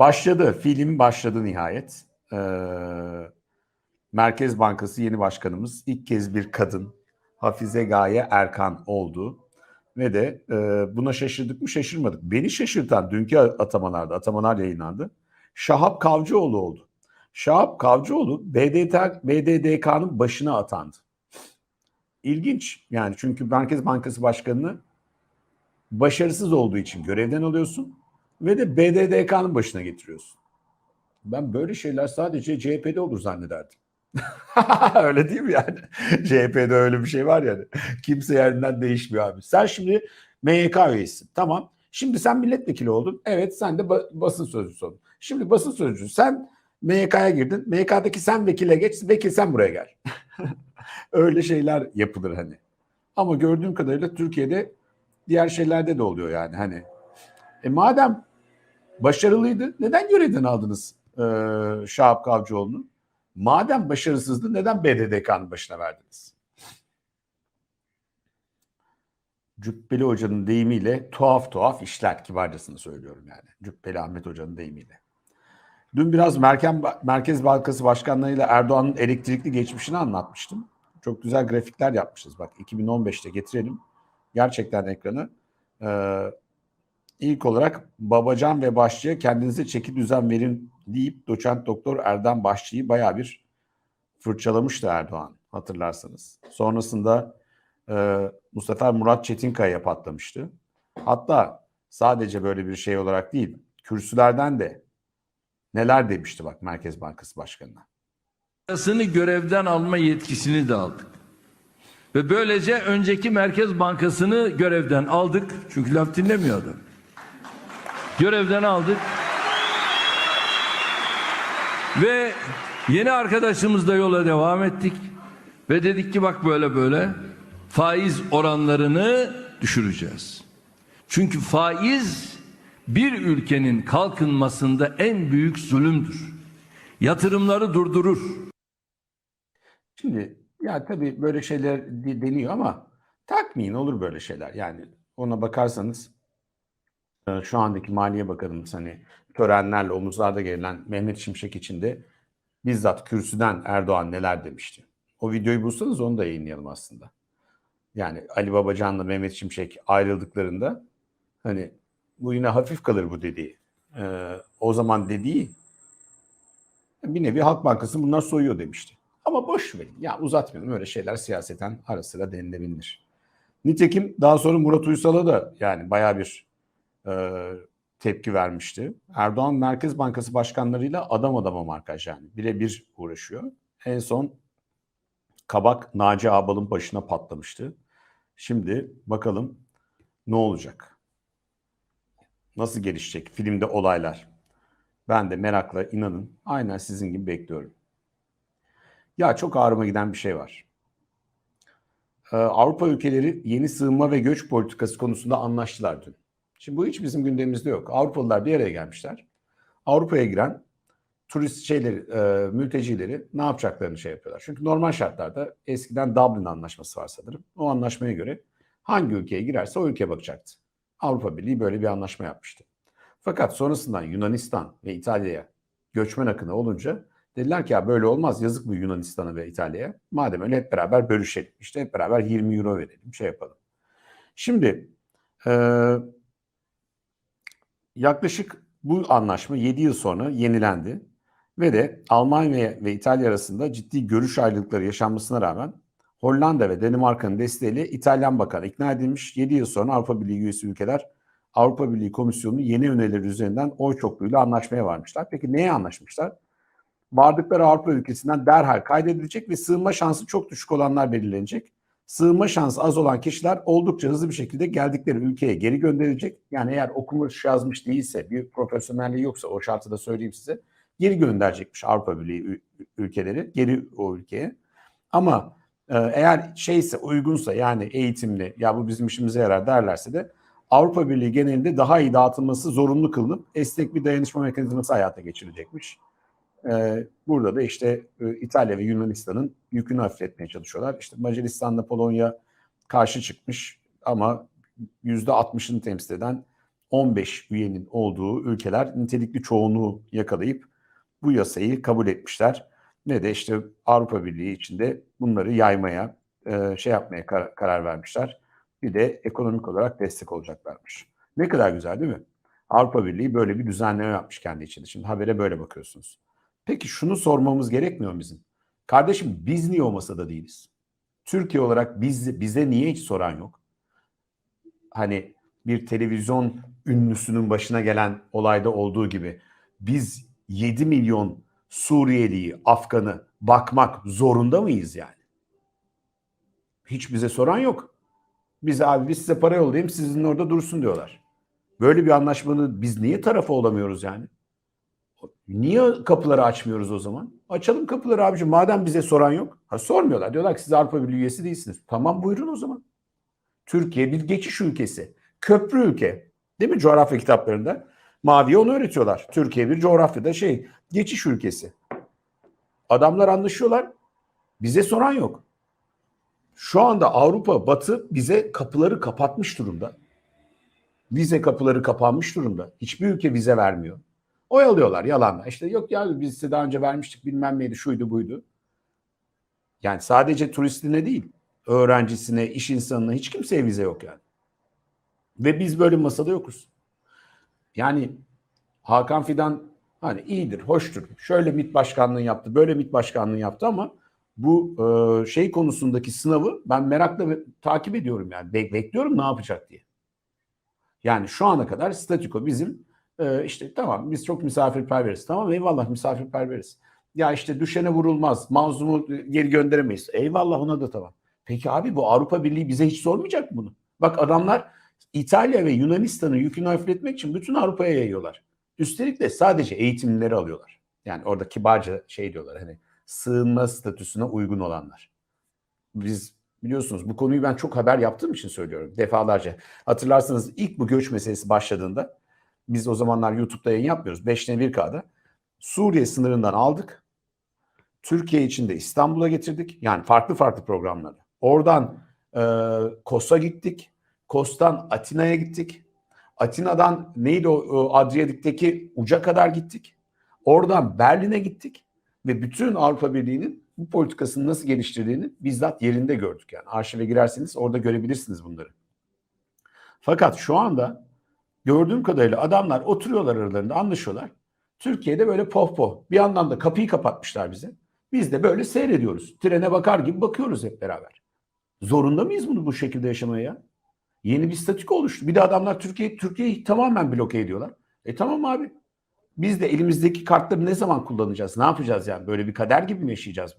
Başladı. Film başladı nihayet. Ee, Merkez Bankası yeni başkanımız ilk kez bir kadın Hafize Gaye Erkan oldu. Ve de e, buna şaşırdık mı şaşırmadık. Beni şaşırtan dünkü atamalarda, atamalar yayınlandı. Şahap Kavcıoğlu oldu. Şahap Kavcıoğlu BDT, BDDK'nın başına atandı. İlginç yani çünkü Merkez Bankası Başkanı'nı başarısız olduğu için görevden alıyorsun ve de BDDK'nın başına getiriyorsun. Ben böyle şeyler sadece CHP'de olur zannederdim. öyle değil mi yani? CHP'de öyle bir şey var yani. Kimse yerinden değişmiyor abi. Sen şimdi MYK üyesisin. Tamam. Şimdi sen milletvekili oldun. Evet sen de ba- basın sözcüsü oldun. Şimdi basın sözcüsü sen MYK'ya girdin. MYK'daki sen vekile geç. Vekil sen buraya gel. öyle şeyler yapılır hani. Ama gördüğüm kadarıyla Türkiye'de diğer şeylerde de oluyor yani hani. E madem başarılıydı neden görevden aldınız e, Şahap Kavcıoğlu'nu? Madem başarısızdı neden BDDK'nın başına verdiniz? Cübbeli Hoca'nın deyimiyle tuhaf tuhaf işler kibarcasını söylüyorum yani. Cübbeli Ahmet Hoca'nın deyimiyle. Dün biraz Merkez, Merkez Bankası Başkanlığı'yla Erdoğan'ın elektrikli geçmişini anlatmıştım. Çok güzel grafikler yapmışız. Bak 2015'te getirelim. Gerçekten ekranı. Ee, ilk olarak Babacan ve Başçı'ya kendinize çeki düzen verin deyip doçent doktor Erdem Başçı'yı baya bir fırçalamıştı Erdoğan hatırlarsanız. Sonrasında e, bu Murat Çetinkaya patlamıştı. Hatta sadece böyle bir şey olarak değil, kürsülerden de neler demişti bak Merkez Bankası Başkanı'na. Bankasını görevden alma yetkisini de aldık. Ve böylece önceki Merkez Bankası'nı görevden aldık. Çünkü laf dinlemiyor adam. Görevden aldık. Ve yeni arkadaşımızla yola devam ettik. Ve dedik ki bak böyle böyle faiz oranlarını düşüreceğiz. Çünkü faiz bir ülkenin kalkınmasında en büyük zulümdür. Yatırımları durdurur. Şimdi ya tabii böyle şeyler de- deniyor ama takmayın olur böyle şeyler. Yani ona bakarsanız şu andaki Maliye Bakanımız hani törenlerle omuzlarda gelen Mehmet Şimşek için de bizzat kürsüden Erdoğan neler demişti. O videoyu bulsanız onu da yayınlayalım aslında. Yani Ali Babacan'la Mehmet Şimşek ayrıldıklarında hani bu yine hafif kalır bu dediği. E, o zaman dediği bir nevi Halk Bankası bunlar soyuyor demişti. Ama boş verin. Ya uzatmayalım. Öyle şeyler siyaseten ara sıra denilebilir. Nitekim daha sonra Murat Uysal'a da yani bayağı bir e, tepki vermişti. Erdoğan Merkez Bankası başkanlarıyla adam adama markaj yani. Birebir uğraşıyor. En son Kabak Naci Ağbal'ın başına patlamıştı. Şimdi bakalım ne olacak? Nasıl gelişecek filmde olaylar? Ben de merakla inanın aynen sizin gibi bekliyorum. Ya çok ağrıma giden bir şey var. Ee, Avrupa ülkeleri yeni sığınma ve göç politikası konusunda anlaştılar dün. Şimdi bu hiç bizim gündemimizde yok. Avrupalılar bir araya gelmişler. Avrupa'ya giren turist şeyleri, e, mültecileri ne yapacaklarını şey yapıyorlar. Çünkü normal şartlarda eskiden Dublin anlaşması var sanırım. O anlaşmaya göre hangi ülkeye girerse o ülkeye bakacaktı. Avrupa Birliği böyle bir anlaşma yapmıştı. Fakat sonrasından Yunanistan ve İtalya'ya göçmen akını olunca dediler ki ya böyle olmaz yazık bu Yunanistan'a ve İtalya'ya. Madem öyle hep beraber bölüşelim. İşte hep beraber 20 euro verelim şey yapalım. Şimdi e, yaklaşık bu anlaşma 7 yıl sonra yenilendi. Ve de Almanya ve İtalya arasında ciddi görüş ayrılıkları yaşanmasına rağmen Hollanda ve Danimarka'nın desteğiyle İtalyan bakan ikna edilmiş. 7 yıl sonra Avrupa Birliği üyesi ülkeler Avrupa Birliği Komisyonu yeni önerileri üzerinden oy çokluğuyla anlaşmaya varmışlar. Peki neye anlaşmışlar? Vardıkları Avrupa ülkesinden derhal kaydedilecek ve sığınma şansı çok düşük olanlar belirlenecek. Sığınma şansı az olan kişiler oldukça hızlı bir şekilde geldikleri ülkeye geri gönderilecek. Yani eğer okumuş yazmış değilse, bir profesyonelliği yoksa o şartı da söyleyeyim size. Geri gönderecekmiş Avrupa Birliği ül- ülkeleri geri o ülkeye. Ama e, eğer şeyse uygunsa yani eğitimli ya bu bizim işimize yarar derlerse de Avrupa Birliği genelinde daha iyi dağıtılması zorunlu kılınıp esnek bir dayanışma mekanizması hayata geçirilecekmiş. Ee, burada da işte e, İtalya ve Yunanistan'ın yükünü hafifletmeye çalışıyorlar. İşte Macaristan'la Polonya karşı çıkmış ama yüzde 60'ını temsil eden 15 üyenin olduğu ülkeler nitelikli çoğunluğu yakalayıp bu yasayı kabul etmişler. Ve de işte Avrupa Birliği içinde bunları yaymaya, e, şey yapmaya kar- karar vermişler. Bir de ekonomik olarak destek olacaklarmış. Ne kadar güzel değil mi? Avrupa Birliği böyle bir düzenleme yapmış kendi içinde. Şimdi habere böyle bakıyorsunuz. Peki şunu sormamız gerekmiyor bizim? Kardeşim biz niye o masada değiliz? Türkiye olarak biz, bize niye hiç soran yok? Hani bir televizyon ünlüsünün başına gelen olayda olduğu gibi biz 7 milyon Suriyeliyi, Afganı bakmak zorunda mıyız yani? Hiç bize soran yok. Biz abi biz size para yollayayım sizin orada dursun diyorlar. Böyle bir anlaşmanın biz niye tarafı olamıyoruz yani? Niye kapıları açmıyoruz o zaman? Açalım kapıları abicim. Madem bize soran yok. Ha sormuyorlar. Diyorlar ki siz Avrupa Birliği üyesi değilsiniz. Tamam buyurun o zaman. Türkiye bir geçiş ülkesi. Köprü ülke. Değil mi coğrafya kitaplarında? Maviye onu öğretiyorlar. Türkiye bir coğrafyada şey geçiş ülkesi. Adamlar anlaşıyorlar. Bize soran yok. Şu anda Avrupa Batı bize kapıları kapatmış durumda. Vize kapıları kapanmış durumda. Hiçbir ülke vize vermiyor. Oyalıyorlar yalanla. İşte yok ya biz size daha önce vermiştik bilmem neydi şuydu buydu. Yani sadece turistine değil öğrencisine, iş insanına hiç kimseye vize yok yani. Ve biz böyle masada yokuz. Yani Hakan Fidan hani iyidir, hoştur. Şöyle MİT başkanlığı yaptı, böyle MİT başkanlığı yaptı ama bu e, şey konusundaki sınavı ben merakla takip ediyorum yani. Be- bekliyorum ne yapacak diye. Yani şu ana kadar statüko bizim e, işte tamam biz çok misafirperveriz. Tamam eyvallah misafirperveriz. Ya işte düşene vurulmaz, mazlumu geri gönderemeyiz. Eyvallah ona da tamam. Peki abi bu Avrupa Birliği bize hiç sormayacak mı bunu? Bak adamlar İtalya ve Yunanistan'ın yükünü hafifletmek için bütün Avrupa'ya yayıyorlar. Üstelik de sadece eğitimlileri alıyorlar. Yani orada kibarca şey diyorlar hani sığınma statüsüne uygun olanlar. Biz biliyorsunuz bu konuyu ben çok haber yaptığım için söylüyorum defalarca. Hatırlarsanız ilk bu göç meselesi başladığında biz o zamanlar YouTube'da yayın yapmıyoruz. 5'te 1K'da Suriye sınırından aldık. Türkiye içinde İstanbul'a getirdik. Yani farklı farklı programları. Oradan e, Kos'a gittik. Kos'tan Atina'ya gittik. Atina'dan neydi o Adriyatik'teki uca kadar gittik. Oradan Berlin'e gittik. Ve bütün Avrupa Birliği'nin bu politikasını nasıl geliştirdiğini bizzat yerinde gördük. Yani arşive girerseniz orada görebilirsiniz bunları. Fakat şu anda gördüğüm kadarıyla adamlar oturuyorlar aralarında anlaşıyorlar. Türkiye'de böyle poh poh. Bir yandan da kapıyı kapatmışlar bize. Biz de böyle seyrediyoruz. Trene bakar gibi bakıyoruz hep beraber. Zorunda mıyız bunu bu şekilde yaşamaya ya? Yeni bir statüko oluştu. Bir de adamlar Türkiye Türkiye'yi tamamen bloke ediyorlar. E tamam abi. Biz de elimizdeki kartları ne zaman kullanacağız? Ne yapacağız yani? Böyle bir kader gibi mi yaşayacağız?